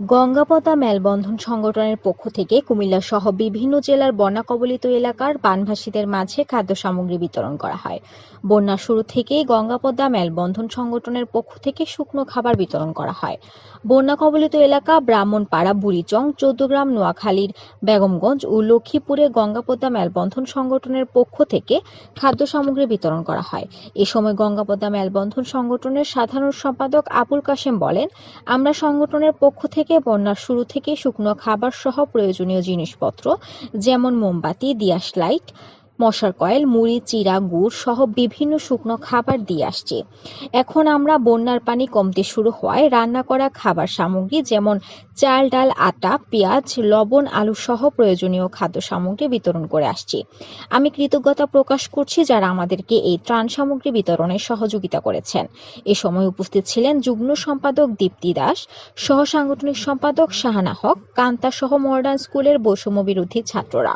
গঙ্গাপদ্মা মেলবন্ধন সংগঠনের পক্ষ থেকে কুমিল্লা সহ বিভিন্ন জেলার বন্যা কবলিত এলাকার বানভাসীদের মাঝে খাদ্য সামগ্রী বিতরণ করা হয়। বন্যার শুরু থেকেই গঙ্গাপদ্মা মেলবন্ধন সংগঠনের পক্ষ থেকে শুকনো খাবার বিতরণ করা হয়। বন্যা কবলিত এলাকা ব্রাহ্মণপাড়া, বুড়িচং, চৌদ্দগ্রাম, নোয়াখালীর বেগমগঞ্জ ও লক্ষ্মীপুরে গঙ্গাপদ্মা মেলবন্ধন সংগঠনের পক্ষ থেকে খাদ্য সামগ্রী বিতরণ করা হয়। এ সময় গঙ্গাপদ্মা মেলবন্ধন সংগঠনের সাধারণ সম্পাদক আবুল কাশেম বলেন, আমরা সংগঠনের পক্ষ থেকে বন্যার শুরু থেকে শুকনো খাবার সহ প্রয়োজনীয় জিনিসপত্র যেমন মোমবাতি দিয়াশ লাইট মশার কয়েল, মুড়ি চিরা গুড় সহ বিভিন্ন শুকনো খাবার দিয়ে আসছি। এখন আমরা বন্যার পানি কমতে শুরু হওয়ায় রান্না করা খাবার সামগ্রী যেমন চাল, ডাল, আটা, পেঁয়াজ, লবণ, আলু সহ প্রয়োজনীয় খাদ্য সামগ্রী বিতরণ করে আসছি। আমি কৃতজ্ঞতা প্রকাশ করছি যারা আমাদেরকে এই ত্রাণ সামগ্রী বিতরণে সহযোগিতা করেছেন। এ সময় উপস্থিত ছিলেন যুগ্ম সম্পাদক দীপ্তি দাস সহ সাংগঠনিক সম্পাদক শাহানা হক, কান্তা সহ মডার্ন স্কুলের বৈষম্য বিরোধী ছাত্ররা।